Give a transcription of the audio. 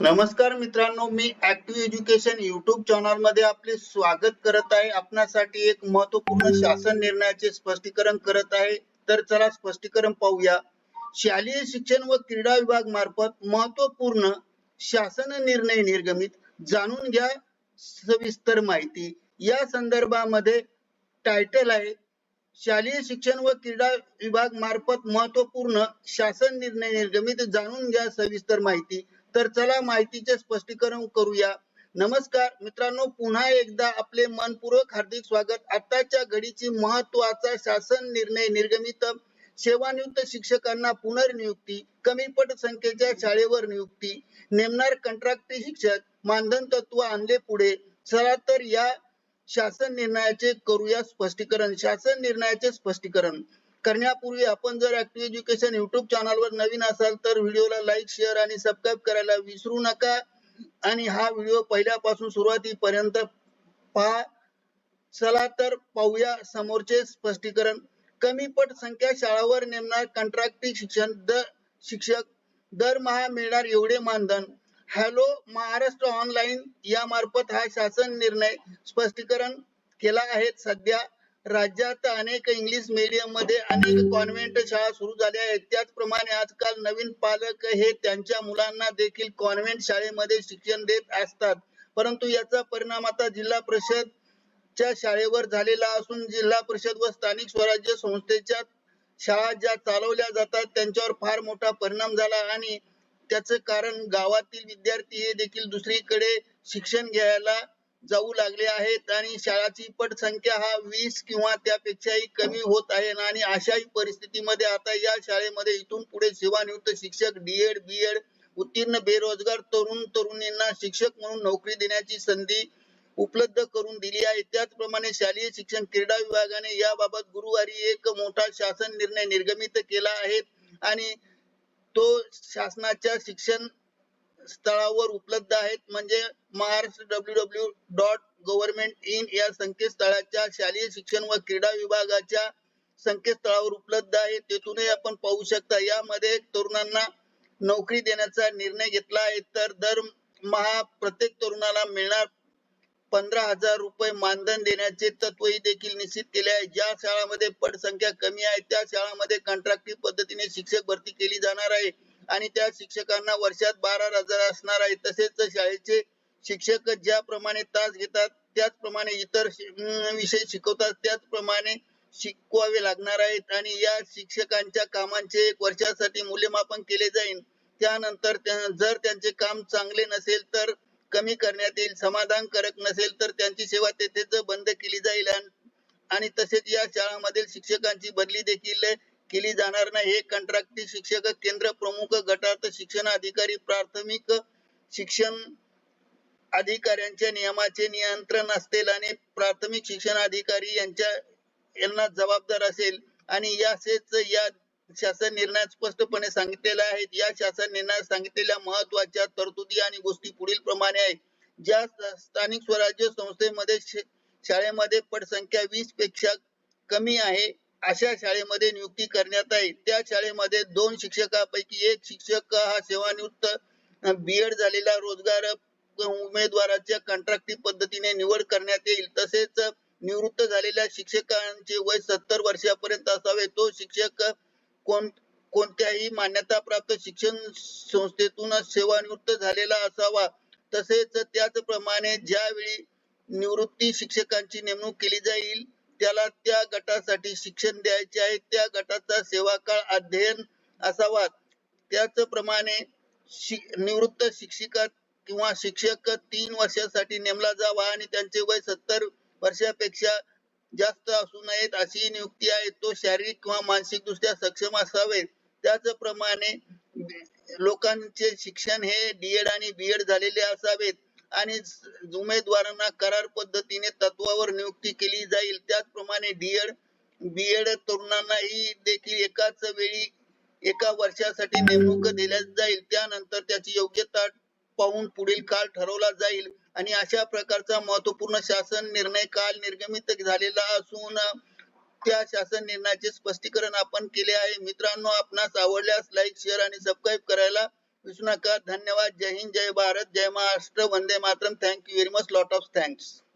नमस्कार मित्रांनो मी ऍक्टिव्ह एज्युकेशन युट्यूब चॅनलमध्ये आपले स्वागत करत आहे. आपणासाठी एक महत्त्वपूर्ण शासन निर्णयाचे स्पष्टीकरण करत आहे. तर चला स्पष्टीकरण पाहूया. शालेय शिक्षण व क्रीडा विभाग मार्फत महत्त्वपूर्ण शासन निर्णय निर्गमित. जाणून घ्या सविस्तर माहिती. या संदर्भामध्ये टायटल आहे शालेय शिक्षण व क्रीडा विभाग मार्फत महत्त्वपूर्ण शासन निर्णय निर्गमित. जाणून घ्या सविस्तर माहिती. तर चला माहितीचे स्पष्टीकरण करूया. नमस्कार मित्रांनो पुन्हा एकदा आपले मनपूर्वक हार्दिक स्वागत. आताच्या घडीची महत्त्वाचा शासन निर्णय निर्गमित. सेवानियुक्त शिक्षकांना पुनर्नियुक्ती कमी पट संख्येच्या शाळेवर नियुक्ती नेमणार कंत्राटी शिक्षक मानधन तत्व आणले पुढे. चला तर या शासन निर्णयाचे करूया स्पष्टीकरण. शासन निर्णयाचे स्पष्टीकरण. करण्यापूर्वी आपण जर ऍक्टिव्ह एज्युकेशन युट्यूब चॅनलवर नवीन असाल तर व्हिडिओला लाईक शेअर आणि सबस्क्राईब करायला विसरू नका. आणि हा व्हिडिओ पहिल्यापासून सुरुवातीपर्यंत पहा चला तर पाहूया समोरचे स्पष्टीकरण. कमी पट संख्या शाळावर नेमणार कंत्राटी शिक्षण दर शिक्षक. दरमहा मिळणार एवढे मानधन. हॅलो महाराष्ट्र ऑनलाईन या मार्फत हा शासन निर्णय स्पष्टीकरण केला आहे सध्या. राज्यात अनेक इंग्लिश मीडियममध्ये अनेक कॉन्व्हेंट शाळा सुरू झाल्या आहेत. त्याचप्रमाणे आजकाल नवीन पालक हे त्यांच्या मुलांना देखील कॉन्व्हेंट शाळेमध्ये शिक्षण देत असतात. परंतु याचा परिणाम आता जिल्हा परिषद च्या शाळेवर झालेला असून जिल्हा परिषद व स्थानिक स्वराज्य संस्थेच्या शाळा ज्या चालवल्या जातात त्यांच्यावर फार मोठा परिणाम झाला आणि त्याचं कारण गावातील विद्यार्थी हे देखील दुसरीकडे शिक्षण घ्यायला जाऊ लागले आहेत आणि शाळाची पटसंख्या हा वीस किंवा त्यापेक्षाही कमी होत आहे आणि अशाही परिस्थितीमध्ये आता या शाळेमध्ये इथून पुढे सेवानिवृत्त शिक्षक डीएड बीएड उत्तीर्ण बेरोजगार तरुण तरुणींना शिक्षक म्हणून नोकरी देण्याची संधी उपलब्ध करून दिली आहे. त्याचप्रमाणे शालेय शिक्षण क्रीडा विभागाने याबाबत गुरुवारी एक मोठा शासन निर्णय निर्गमित केला आहे. आणि तो शासनाच्या शिक्षण स्थळावर उपलब्ध आहेत. म्हणजे Maharashtra W W dot government in या संकेतस्थळाच्या शालेय शिक्षण व क्रीडा विभागाच्या संकेतस्थळावर उपलब्ध आहे. तेथूनही आपण पाहू शकता यामध्ये तरुणांना नोकरी देण्याचा निर्णय घेतला आहे. तर दर महा प्रत्येक तरुणाला मिळणार पंधरा हजार रुपये मानधन देण्याचे तत्वही देखील निश्चित केले आहे. ज्या शाळांमध्ये पटसंख्या कमी आहे त्या शाळांमध्ये कॉन्ट्रॅक्टिव्ह पद्धतीने शिक्षक भरती केली जाणार आहे. आणि त्या शिक्षकांना वर्षात बारा हजार असणार आहे. तसेच शाळेचे शिक्षक ज्याप्रमाणे तास घेतात त्याचप्रमाणे इतर विषय शिकवतात त्याचप्रमाणे शिकवावे लागणार आहेत. आणि या शिक्षकांच्या कामांचे एक वर्षासाठी मूल्यमापन केले जाईल. त्यानंतर जर त्यांचे काम चांगले नसेल तर कमी करण्यात येईल समाधानकारक नसेल तर त्यांची सेवा तेथेच बंद केली जाईल. आणि तसेच या शाळांमधील शिक्षकांची बदली देखील केली जाणार नाही. हे कंत्राटी शिक्षक केंद्र प्रमुख गटात शिक्षण अधिकारी प्राथमिक शिक्षण अधिकाऱ्यांच्या नियमाचे नियंत्रण असतील आणि प्राथमिक शिक्षण अधिकारी यांच्या यांना जबाबदार असेल. आणि यासेच या शासन निर्णयात स्पष्टपणे सांगितलेल्या आहेत या शासन निर्णयात सांगितलेल्या महत्त्वाच्या तरतुदी आणि गोष्टी पुढील प्रमाणे आहेत. ज्या स्थानिक स्वराज्य संस्थेमध्ये शाळेमध्ये पटसंख्या वीसपेक्षा कमी आहे. अशा शाळेमध्ये नियुक्ती करण्यात येईल. त्या शाळेमध्ये दोन शिक्षकापैकी एक शिक्षक हा सेवानिवृत्त बीएड झालेला रोजगार उमेदवाराच्या कंत्राटी पद्धतीने निवड करण्यात येईल. तसेच निवृत्त झालेल्या शिक्षकांचे वय सत्तर वर्षापर्यंत असावे. तो शिक्षक कोण कोणत्याही मान्यताप्राप्त शिक्षण संस्थेतून सेवानिवृत्त झालेला असावा. तसेच त्याचप्रमाणे ज्यावेळी निवृत्ती शिक्षकांची नेमणूक केली जाईल त्याला त्या गटासाठी शिक्षण द्यायचे आहे. त्या गटाचा सेवा काळ अध्ययन असावा. त्याचप्रमाणे निवृत्त शिक्षिका किंवा शिक्षक तीन वर्षासाठी नेमला जावा आणि त्यांचे वय सत्तर वर्षापेक्षा जास्त असू नयेत अशी नियुक्ती आहे. तो शारीरिक किंवा मानसिक दृष्ट्या सक्षम असावे. त्याचप्रमाणे लोकांचे शिक्षण हे डीएड आणि बीएड झालेले असावेत. आणि उमेदवारांना करार पद्धतीने तत्वावर नियुक्ती केली जाईल. त्याचप्रमाणे डीएड बीएड तरुणांनाही देखील एकाच वेळी एका वर्षासाठी नेमणूक दिल्या जाईल. त्यानंतर त्याची योग्यता पाहून पुढील काळ ठरवला जाईल. आणि अशा प्रकारचा महत्त्वपूर्ण शासन निर्णय काल निर्गमित झालेला असून त्या शासन निर्णयाचे स्पष्टीकरण आपण केले आहे. मित्रांनो आपणास आवडल्यास लाईक शेअर आणि सबस्क्राईब करायला विसरू नका धन्यवाद. जय हिंद जय भारत जय महाराष्ट्र. वंदे Mataram. Thank you very much lot of thanks